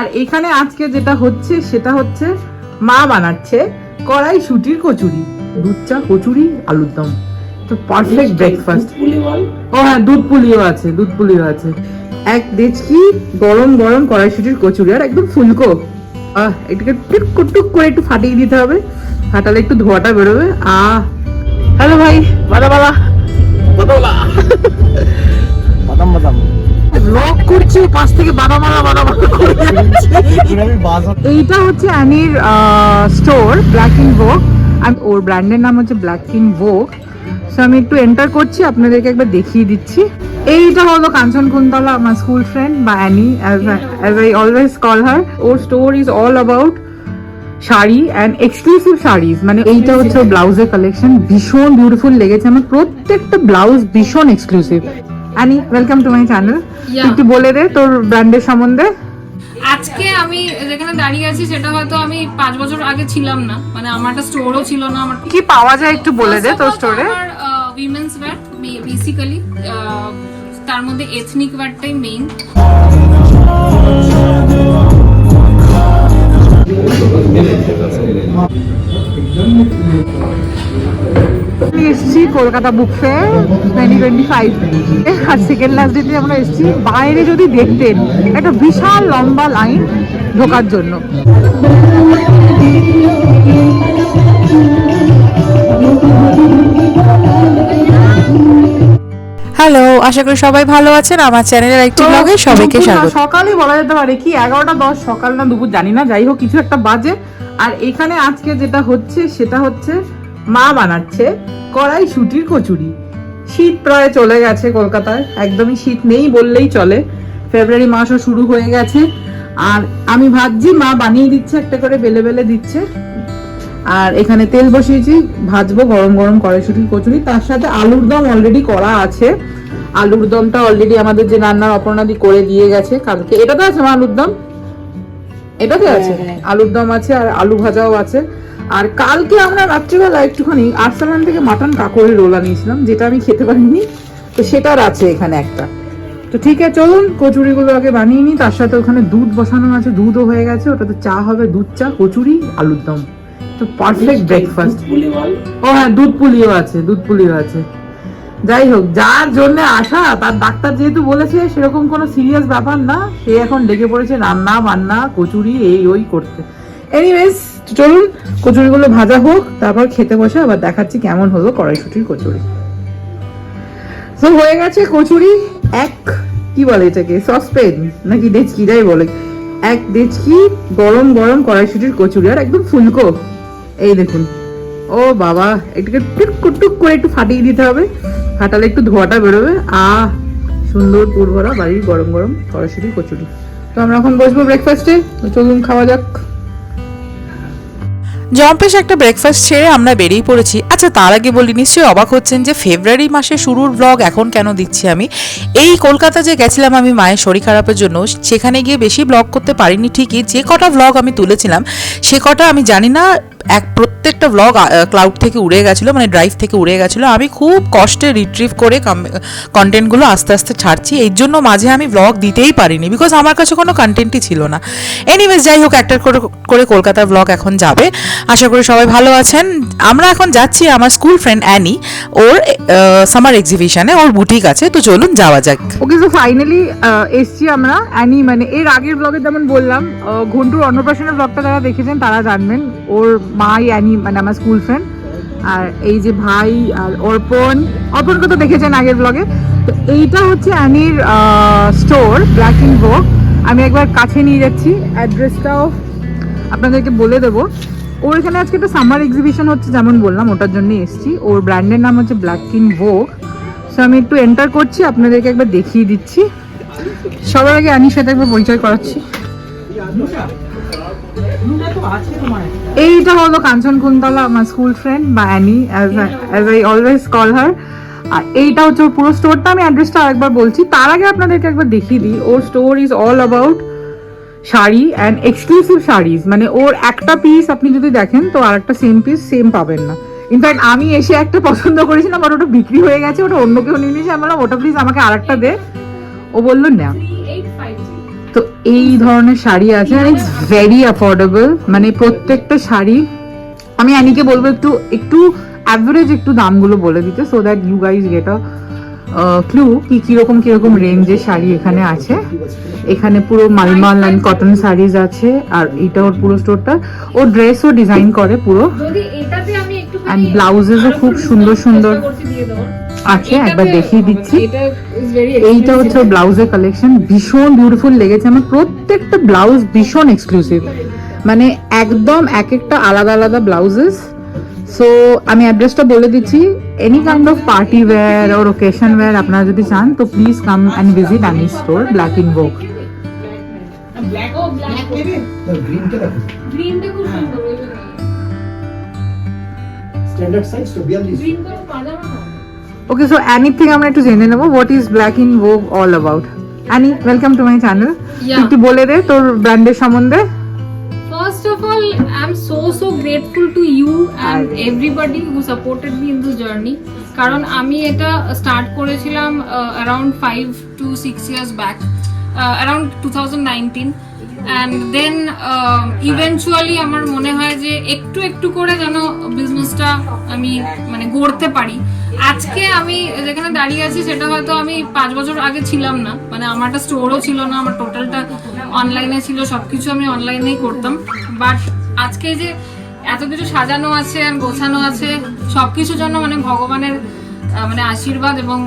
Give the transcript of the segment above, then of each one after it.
আর এখানে আজকে যেটা হচ্ছে সেটা হচ্ছে মা বানাচ্ছে কড়াই সুটির কচুরি দুধ চা কচুরি আলুর দম। তো পারফেক্ট ব্রেকফাস্ট ও হ্যাঁ দুধ পুলিও আছে দুধ পুলিও আছে। এক ডেচকি গরম গরম কড়াইশুটির কচুরি আর একদম ফুলকো। আহ এটাকে টুক টুক করে একটু ফাটিয়ে দিতে হবে। ফাটালে একটু ধোয়াটা বেরোবে। আহ হ্যালো ভাই বাদা বাদাম ব্লগ করছি পাশ থেকে বাদা মালা বাদা মালা করে যাচ্ছে। এইটা হচ্ছে অ্যানির স্টোর ব্ল্যাক ইন ভোগ আমি ওর ব্র্যান্ডের নাম হচ্ছে ব্ল্যাক ইন ভোগ সো আমি একটু এন্টার করছি আপনাদেরকে একবার দেখিয়ে দিচ্ছি। এইটা হলো কাঞ্চন কুন্তলা আমার স্কুল ফ্রেন্ড বা Annie as I always call her or store is all about sari and exclusive saris মানে এইটা হচ্ছে ব্লাউজের কালেকশন ভীষণ বিউটিফুল লেগেছে। আমার প্রত্যেকটা ব্লাউজ ভীষণ exclusive Annie welcome to my channel একটু বলে দে তোর ব্র্যান্ডের সম্বন্ধে। আজকে আমি যেখানে দাঁড়িয়ে আছি সেটা হয়তো আমি পাঁচ বছর আগে ছিলাম না। মানে আমার একটা স্টোরও ছিল না আমার কি পাওয়া যায় একটু বলে দে তোর স্টোরে উইমেন্স ওয়্যার বেসিক্যালি তার মধ্যে এথনিক ওয়্যারটাই মেইন আমি এসেছি Kolkata book fair twenty twenty five আর সেকেন্ড লাস্ট ডেতে আমরা এসেছি। বাইরে যদি দেখতেন একটা বিশাল লম্বা লাইন ঢোকার জন্য। হ্যালো আশা করি সবাই ভালো আছেন। আমার চ্যানেলের একটি ব্লগে সবাইকে স্বাগত। সকালে বলা যেতে পারে কি এগারোটা দশ সকাল না দুপুর জানি না। যাই হোক কিছু একটা বাজে। আর এখানে আজকে যেটা হচ্ছে, সেটা হচ্ছে মা বানাচ্ছে কড়াই সুটির কচুরি। শীত প্রায় চলে গেছে কলকাতায়, একদমই শীত নেই বললেই চলে। ফেব্রুয়ারি মাসও শুরু হয়ে গেছে। আর আমি ভাবছি মা বানিয়ে দিচ্ছে, একটা করে বেলে বেলে দিচ্ছে। আর এখানে তেল বসিয়েছি, ভাজবো গরম গরম কড়াইশুটির কচুরি। তার সাথে আলুর দম অলরেডি করা আছে। আলুর দমটা অলরেডি আমাদের যে রান্নার অপর্ণাদি করে দিয়ে গেছে কালকে। এটা তো আছে আলুর দম? এটাতে আছে? আলুর দম আছে আর আলু ভাজাও আছে। আর কালকে আমরা রাত্রিবেলা একটুখানি আর্সালান থেকে মাটন কাকড়ি রোল আনিয়েছিলাম যেটা আমি খেতে পারিনি। তো সেটার আছে এখানে একটা। তো ঠিক আছে চলুন কচুরিগুলো আগে বানিয়ে নিই। তার সাথে ওখানে দুধ বসানো আছে দুধও হয়ে গেছে। ওটাতে চা হবে দুধ চা কচুরি আলুর দম। তো পারফেক্ট ব্রেকফাস্ট ও হ্যাঁ দুধ পুলিও আছে দুধ পুলিও আছে। যাই হোক যার জন্য আসা তার ডাক্তার যেহেতু বলেছে, সেরকম কোনো সিরিয়াস ব্যাপার না। সে এখন লেগে পড়েছে রান্না, বান্না, কচুরি, এই, ওই করতে। এনিওয়েজ চলুন, কচুরিগুলো ভাজা হোক, তারপর খেতে বসে আবার দেখাচ্ছি কেমন হলো কড়াইশুটির কচুরি। তো হয়ে গেছে কচুরি এক, কি বলে এটাকে? সসপেন নাকি ডেচকি, যাই বলে। এক ডেচকি গরম গরম কড়াইশুটির কচুরি, আর একদম ফুলকো। এই দেখুন। ও বাবা, এটাকে টুক টুক করে একটু ফাটিয়ে দিতে হবে। ফাটালে একটু ধোয়াটা বেরোবে। আহ, সুন্দর পুরভরা বাড়ির গরম গরম কড়াইশুটির কচুরি। তো আমরা এখন বসবো ব্রেকফাস্টে চলুন, খাওয়া যাক। জম্পেশ একটা ব্রেকফাস্ট ছেড়ে আমরা বেরিয়ে পড়েছি। আচ্ছা তার আগে বলি, নিশ্চয়ই অবাক হচ্ছেন যে ফেব্রুয়ারি মাসে শুরুর ব্লগ এখন কেন দিচ্ছি আমি? এই কলকাতা যে গেছিলাম আমি মায়ের শরীর খারাপের জন্য, সেখানে গিয়ে বেশি ব্লগ করতে পারিনি ঠিকই। যে কটা ব্লগ আমি তুলেছিলাম, সে কটা আমি জানি না এক প্রত্যেকটা ব্লগ ক্লাউড থেকে উড়ে গেছিল মানে ড্রাইভ থেকে উড়ে গেছিল। আমি খুব কষ্টে রিট্রিভ করে কন্টেন্টগুলো আস্তে আস্তে ছাড়ছি। এই জন্য মাঝে আমি ব্লগ দিতেই পারিনি বিকজ আমার কাছে কোনো কন্টেন্টই ছিল না। এনিওয়েজ যাই হোক, একটা করে করে কলকাতার ব্লগ এখন যাবে। আশা করি সবাই ভালো আছেন। আমরা এখন যাচ্ছি আমার স্কুল ফ্রেন্ড অ্যানি ওর সামার এক্সিবিশনে ওর বুটিক আছে। তো চলুন, যাওয়া যাক। ওকে তো ফাইনালি এসছি আমরা। অ্যানি মানে এর আগের ব্লগে যেমন বললাম ঘন্টুর অন্নপ্রাশনের ব্লগটা যারা দেখেছেন, তারা জানবেন। ওর মাই অ্যানি মানে আমার স্কুল ফ্রেন্ড আর এই যে ভাই আর অর্পণ, অর্পণকে তো দেখেছেন আগের ব্লগে তো এইটা হচ্ছে অ্যানির স্টোর ব্ল্যাক ইন বোক আমি একবার কাছে নিয়ে যাচ্ছি অ্যাড্রেসটাও আপনাদেরকে বলে দেবো। ওর এখানে আজকে একটা সামার এক্সিবিশন হচ্ছে, যেমন বললাম, ওটার জন্য এসেছি। ওর ব্র্যান্ডের নাম হচ্ছে ব্ল্যাক ইন ভোগ সো আমি একটু এন্টার করছি, আপনাদেরকে একবার দেখিয়ে দিচ্ছি। সবার আগে আনির সাথে একবার পরিচয় করাচ্ছি। এইটা হলো কাঞ্চন কুন্তলা আমার স্কুল ফ্রেন্ড বা Annie as I always call her আর এইটা হচ্ছে পুরো স্টোরটা আমি অ্যাড্রেসটা আরেকবার বলছি। তার আগে আপনাদেরকে একবার দেখিয়ে দিই, ওর store is all about sari and exclusive saris মানে ওর একটা পিস আপনি যদি দেখেন, তো আর একটা সেম পিস সেম পাবেন না। ইনফ্যাক্ট আমি এসে একটা পছন্দ করেছিলাম, আর ওটা বিক্রি হয়ে গেছে, ওটা অন্য কেউ নিয়ে নিয়েছে। আমি বললাম, ওটা প্লিজ আমাকে আরেকটা দে। ও বলল, না। এই ধরনের শাড়ি আছে আর ইটস ভেরি অ্যাফোর্ডেবল মানে প্রত্যেকটা শাড়ি আমি অ্যানিকে বলব একটু একটু অ্যাভারেজ একটু দামগুলো বলে দিতে so that you guys get a clue কি কীরকম কীরকম রেঞ্জের শাড়ি এখানে আছে। এখানে পুরো মালমাল অ্যান্ড কটন শাড়িজ আছে আর এটা ওর পুরো স্টোরটা ও ড্রেসও ডিজাইন করে পুরো। অ্যান্ড ব্লাউজেসও খুব সুন্দর সুন্দর। আছে একবার দেখিয়ে দিচ্ছি। এইটা হচ্ছে ব্লাউজের কালেকশন ভীষণ বিউটিফুল লেগেছে আমার প্রত্যেকটা ব্লাউজ ভীষণ এক্সক্লুসিভ মানে একদম এক একটা আলাদা আলাদা ব্লাউজেস সো আমি অ্যাড্রেসটা বলে দিচ্ছি any kind of party wear or occasion wear আপনারা যদি চান তো please come and visit Annie store black in vogue standard size তো 42 গ্রিন তো পাজামা না ওকে সো অ্যানি থেকে আমরা একটু জেনে নেব what is black in vogue all about Annie welcome to my channel একটু বলে দে তোর ব্র্যান্ডের সম্বন্ধে। First of all, I'm so so grateful to you and everybody who supported me in this journey. কারণ আমি এটা স্টার্ট করেছিলাম around five to six years back around two thousand nineteen and then eventually আমার মনে হয় যে একটু একটু করে যেন বিজনেসটা আমি মানে গড়তে পারি। আজকে আমি যেখানে দাঁড়িয়ে আছি সেটা হয়তো আমি পাঁচ বছর আগে ছিলাম না। মানে আমার একটা স্টোরও ছিল না আমার টোটালটা অনলাইনে ছিল সবকিছু আমি অনলাইনেই করতাম। বাট আজকে যে এত কিছু সাজানো আছে আর গোছানো আছে সবকিছুর জন্য মানে ভগবানের মানে আশীর্বাদ এবং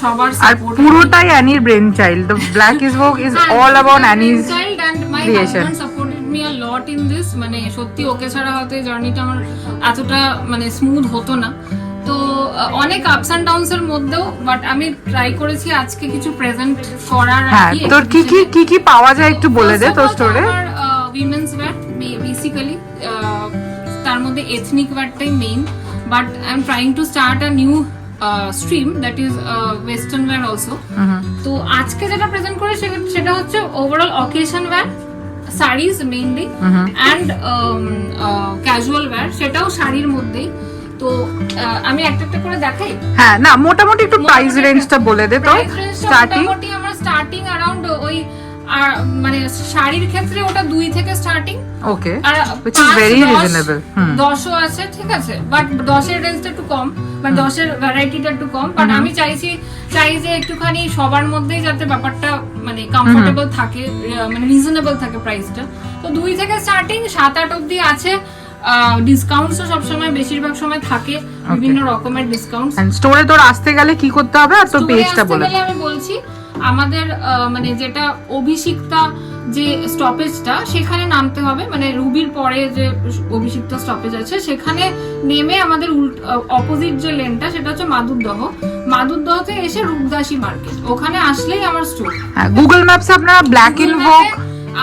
সবার আর পুরোটাই অ্যানির brain child the black is is all about Annie's and my creation. husband supported me a lot in মানে সত্যি ওকে ছাড়া হয়তো জার্নিটা আমার এতটা মানে স্মুথ হতো না। অনেক আপস অ্যান্ড ডাউনস এর মধ্যেও বাট আমি ট্রাই করেছি আজকে কিছু প্রেজেন্ট করার হ্যাঁ কি তোর কি কি কি কি পাওয়া যায় একটু বলে দে তোর স্টোরে উইমেন্স ওয়্যার বেসিক্যালি তার মধ্যে ethnic ওয়্যারটাই main but I am trying to start a new stream that is western wear also তো আজকে যেটা প্রেজেন্ট করে সেটা- সেটা হচ্ছে overall occasion wear saris mainly and casual wear সেটাও শাড়ির মধ্যেই। তো আমি একটা একটা করে দেখাই? হ্যাঁ না মোটামুটি একটু প্রাইস রেঞ্জটা বলে দে তো স্টার্টিং মোটামুটি আমার স্টার্টিং অ্যারাউন্ড ওই মানে শাড়ির ক্ষেত্রে ওটা দুই থেকে starting okay which is very reasonable দশও আছে ঠিক আছে বাট দশের রেঞ্জটা একটু কম মানে দশের ভ্যারাইটিটা একটু কম বাট আমি চাইছি চাই যে একটুখানি সবার মধ্যেই যাতে ব্যাপারটা মানে কমফোর্টেবল থাকে মানে রিজনেবল থাকে প্রাইসটা তো দুই থেকে স্টার্টিং সাত আট অব্দি আছে ডিসকাউন্টসও সবসময় বেশিরভাগ সময় থাকে বিভিন্ন রকমের ডিসকাউন্ট স্টোরে তোর আসতে গেলে কি করতে হবে আর তোর পেজটা বলে আমি বলছি আমাদের মানে যেটা অভিষিক্তা যে স্টপেজটা সেখানে নামতে হবে। মানে রুবির পরে যে অভিষিক্ত স্টপেজ আছে সেখানে নেমে আমাদের অপোজিট যে লেনটা সেটা হচ্ছে মাদুরদহ। মাদুরদহতে এসে রূপদাসী মার্কেট ওখানে আসলেই আমার স্টোর গুগল ম্যাপসে আপনারা ব্ল্যাক ইন ভোগ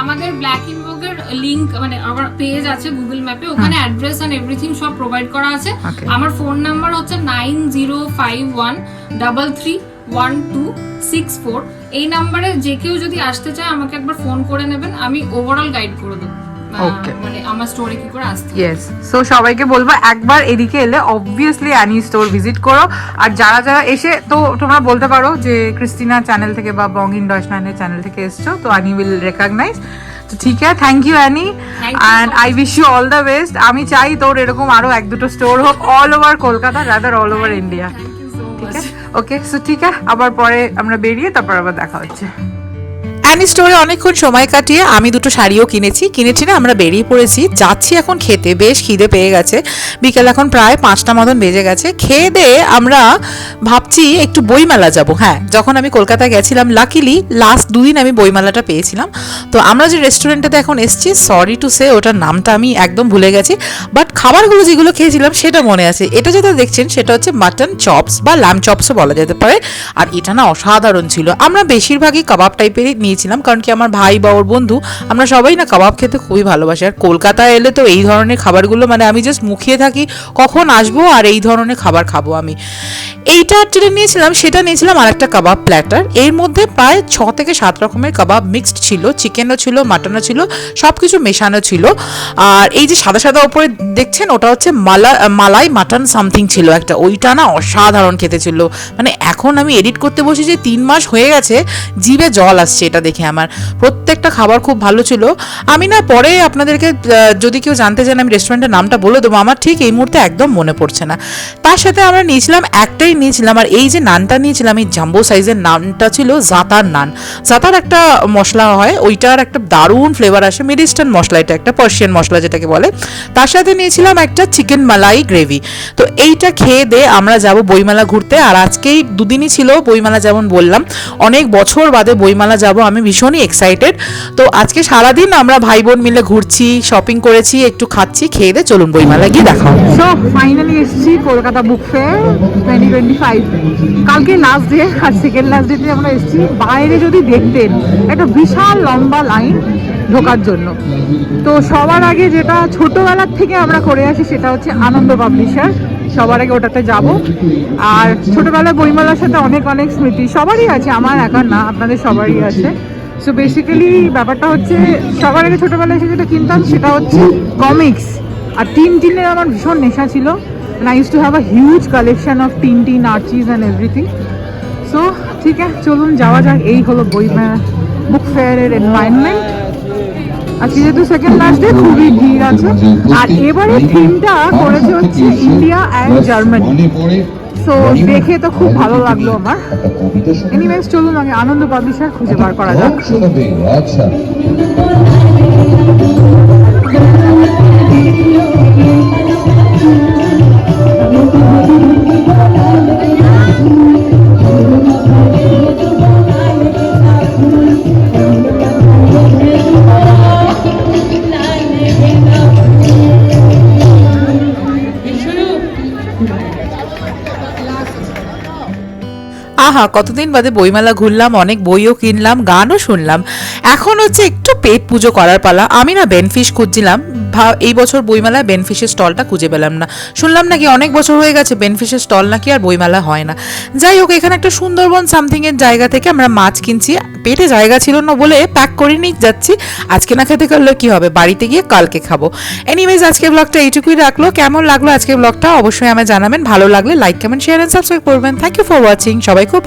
আমাদের ব্ল্যাক ইন ভোগের লিংক মানে আমার পেজ আছে গুগল ম্যাপে ওখানে অ্যাড্রেস এন্ড এভরিথিং সব প্রোভাইড করা আছে। আমার ফোন নাম্বার হচ্ছে nine zero five one double three one two six four এই নাম্বারে যে কেউ যদি আসতে চায় আমাকে একবার ফোন করে নেবেন আমি ওভারঅল গাইড করে দেবো। Okay. মানে আমার স্টোরে কি করে আসতে ইয়েস সো সবাইকে বলব একবার এদিকে এলে অবভিয়াসলি অ্যানি স্টোর ভিজিট করো। আর যারা যারা এসে তো তোমরা বলতে পারো যে ক্রিস্টিনা চ্যানেল থেকে বা বং ইন ডশনাইনের চ্যানেল থেকে এসছো তো আনি উইল রেকগনাইজ তো ঠিক আছে thank you Annie and I wish you all the best আমি চাই তোর এরকম আরও এক দুটো স্টোর হোক all over Kolkata rather all over India ঠিক আছে? ওকে সো ঠিক আছে আবার পরে আমরা বেরিয়ে তারপর আবার দেখা হচ্ছে। অ্যানি স্টোরে অনেকক্ষণ সময় কাটিয়ে আমি দুটো শাড়িও কিনেছি। কিনেছি না, আমরা বেরিয়ে পড়েছি। যাচ্ছি এখন খেতে। বেশ খিদে পেয়ে গেছে। বিকেল এখন প্রায় পাঁচটা মতন বেজে গেছে। খেয়ে দিয়ে আমরা ভাবছি একটু বইমেলা যাব। হ্যাঁ যখন আমি কলকাতায় গেছিলাম লাকিলি লাস্ট দুদিন আমি বইমেলাটা পেয়েছিলাম। তো আমরা যে রেস্টুরেন্টটাতে এখন এসেছি সরি টু সে ওটার নামটা আমি একদম ভুলে গেছি। বাট খাবারগুলো যেগুলো খেয়েছিলাম, সেটা মনে আছে। এটা যেটা দেখছেন, সেটা হচ্ছে মাটন চপস বা ল্যাম চপসও বলা যেতে পারে। আর এটা না অসাধারণ ছিল। আমরা বেশিরভাগই কাবাব টাইপেরই নিয়েছিলাম কারণ কি আমার ভাই বা ওর বন্ধু, আমরা সবাই না কাবাব খেতে খুবই ভালোবাসি। আর কলকাতায় এলে তো এই ধরনের খাবারগুলো মানে আমি জাস্ট মুখিয়ে থাকি, কখন আসব আর এই ধরনের খাবার খাব আমি। এইটা যেটা নিয়েছিলাম, সেটা নিয়েছিলাম আর একটা কাবাব প্ল্যাটার এর মধ্যে প্রায় ছ থেকে সাত রকমের কাবাব মিক্সড ছিল। চিকেনও ছিল মাটনও ছিল সব কিছু মেশানো ছিল। আর এই যে সাদা সাদা ওপরে দেখছেন, ওটা হচ্ছে মালা, মালাই মাটন সামথিং ছিল একটা। ওইটা না অসাধারণ খেতে ছিল। মানে এখন আমি এডিট করতে বসেছি, তিন মাস হয়ে গেছে, জিভে জল আসছে এটা দেখে আমার। প্রত্যেকটা খাবার খুব ভালো ছিল। আমি না পরে আপনাদেরকে যদি কেউ জানতে চান আমি রেস্টুরেন্টের নামটা বলে দেবো। আমার ঠিক এই মুহূর্তে একদম মনে পড়ছে না। তার সাথে আমরা নিয়েছিলাম, একটাই নিয়েছিলাম। আর এই যে নানটা নিয়েছিলাম, এই জাম্বো সাইজের নানটা ছিল জাতার নান। জাতার একটা মশলা হয়, ওইটার একটা দারুণ ফ্লেভার আসে। মিড ইস্টার্ন মশলা, এটা একটা পার্সিয়ান মশলা যেটাকে বলে। তার সাথে নিয়েছিলাম একটা চিকেন মালাই গ্রেভি তো এইটা খেয়ে দে, আমরা যাব বইমেলা ঘুরতে। আর আজকেই দুদিনই ছিল বইমেলা যেমন বললাম। অনেক বছর বাদে বইমেলা যাব আমি ভীষণই এক্সাইটেড তো আজকে সারাদিন আমরা ভাই বোন মিলে ঘুরছি শপিং করেছি, একটু খাচ্ছি, খেয়ে দে চলুন বইমেলা গিয়ে দেখা হবে। সো ফাইনালি এসেছি Kolkata book fair twenty twenty five কালকে লাস্ট ডে আর সেকেন্ড লাস্ট ডেতে আমরা এসেছি বাইরে যদি দেখতেন, একটা বিশাল লম্বা লাইন ঢোকার জন্য। তো সবার আগে যেটা ছোটবেলার থেকে আমরা করে আসি, সেটা হচ্ছে আনন্দ পাবলিশার সবার আগে ওটাতে যাব। আর ছোটবেলায় বইমেলার সাথে অনেক অনেক স্মৃতি সবারই আছে, আমার একার না, আপনাদের সবারই আছে। সো বেসিক্যালি ব্যাপারটা হচ্ছে, সবার আগে ছোটবেলায় এসে যেটা কিনতাম সেটা হচ্ছে কমিক্স আর টিন টিনের আমার ভীষণ নেশা ছিল I use to have a huge collection of Tintin Archies and everything so ঠিক আছে, চলুন, যাওয়া যাক। এই হলো বই বুক ফেয়ারের এনভায়রনমেন্ট আজকে যেহেতু সেকেন্ড লাস্ট ডে খুবই ভিড় আছে। আর এবারে থিমটা করেছে হচ্ছে ইন্ডিয়া অ্যান্ড জার্মানি সো দেখে তো খুব ভালো লাগল আমার। এনিওয়েজ চলুন আগে আনন্দ পাবলিশার খুঁজে বার করা যাক। আচ্ছা। আহা, কতদিন বাদে বইমেলা ঘুরলাম, অনেক বইও কিনলাম, গানও শুনলাম। এখন হচ্ছে একটু পেট পুজো করার পালা। আমি না বেনফিশ খুঁজছিলাম এই বছর বইমেলায় বেনফিশের স্টলটা খুঁজে পেলাম না। শুনলাম নাকি অনেক বছর হয়ে গেছে বেনফিশের স্টল নাকি আর বইমেলা হয় না। যাই হোক, এখানে একটা সুন্দরবন সামথিং এর জায়গা থেকে আমরা মাছ কিনছি। পেটে জায়গা ছিল না বলে প্যাক করে নিয়ে যাচ্ছি। আজকে না খেতে করলে কি হবে? বাড়িতে গিয়ে কালকে খাব। এনিওয়েজ আজকে ব্লগটা এইটুকুই রাখল। কেমন লাগল আজকে ব্লগটা অবশ্যই আমায় জানাবেন। ভালো লাগলে like comment share and subscribe করবেন। থ্যাংক ইউ ফর ওয়াচিং সবাই খুব